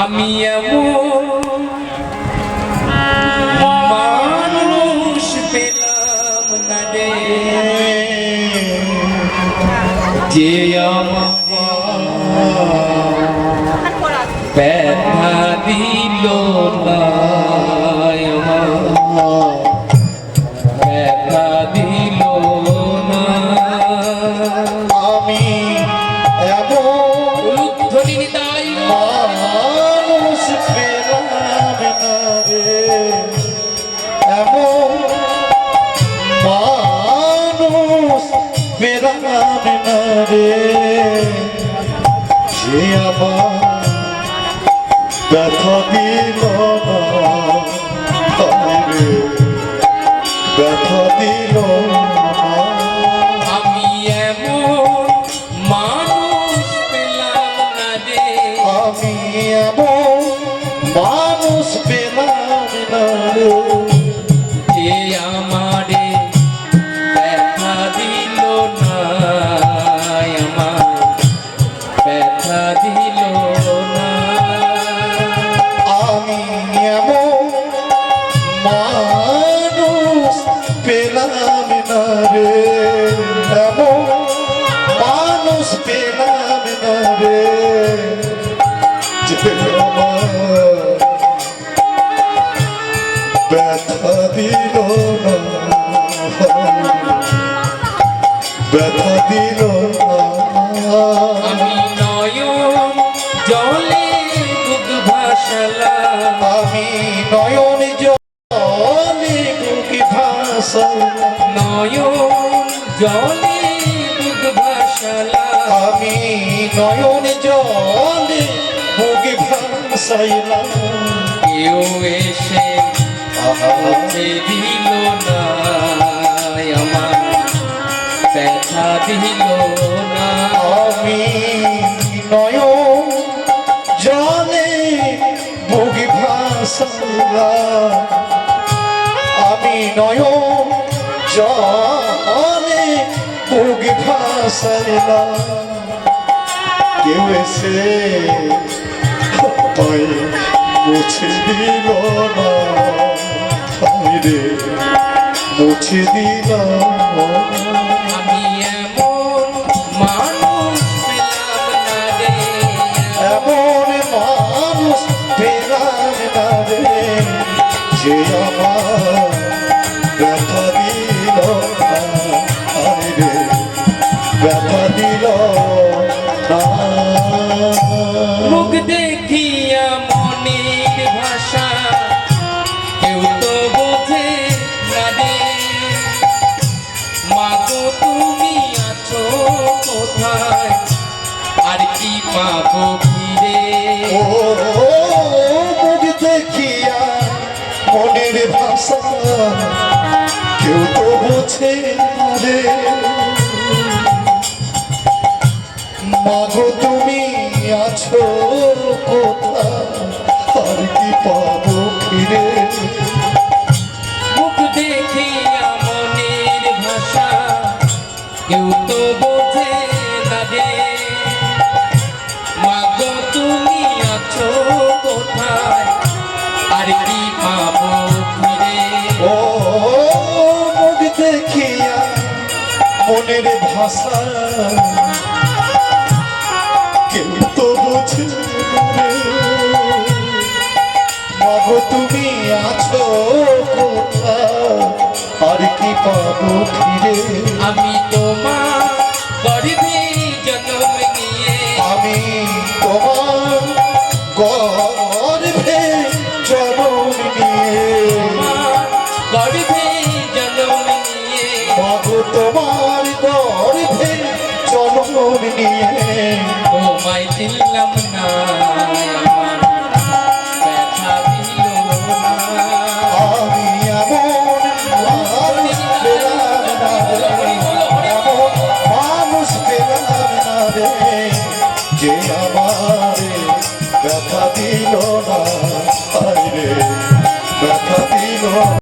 আমি এমন মানুষ পেলাম না রে। যে আমার রে। যে আমার ব্যথা দিল ব্যথা দিল আমি এমন মানুষ পেলাম না রে। আমি এমন মানুষ পেলাম না রে। ব্যথা দিল না। আমি এমন মানুষ পেলাম না রে। এমন মানুষ পেলাম না রে। ব্যথা দিল না। ব্যথা দিল না। আমি নয়ন জলে দুধ ভাসালা। আমি নয়ন জলে বুকে ভাষা নয়ন জলে দুধ ভাসালা। আমি নয়ন জলে বুকে ভাসাইলাম কেউ এসে পৌঁছে দিল না আমার ব্যথা দিল না। আমি আমি নয়ন জলে বুকে ভাসাইলাম কেউ এসে মুছে দিল না। রে মুছে দিল কোথায় আর কি পাবো ফিরে? ও মুখ দেখিয়া মনের ভাষা কেউ তো বোঝে রে। মাগো তুমি আছো কোথায়? আর কি পাবো ফিরে? মুখ দেখিয়া মনের ভাষা কেউ তো মনের ভাষা। কেউ তো বোঝে। তুমি আছো আর কি পাবো ফিরে? আমি তোমার জন্ম নিয়ে। আমি তোমার গর্ভে চরণ নিয়ে। গর্ভে জন্ম নিয়ে। মাগো তোমার নিয়ে তোমায় চিনলাম না।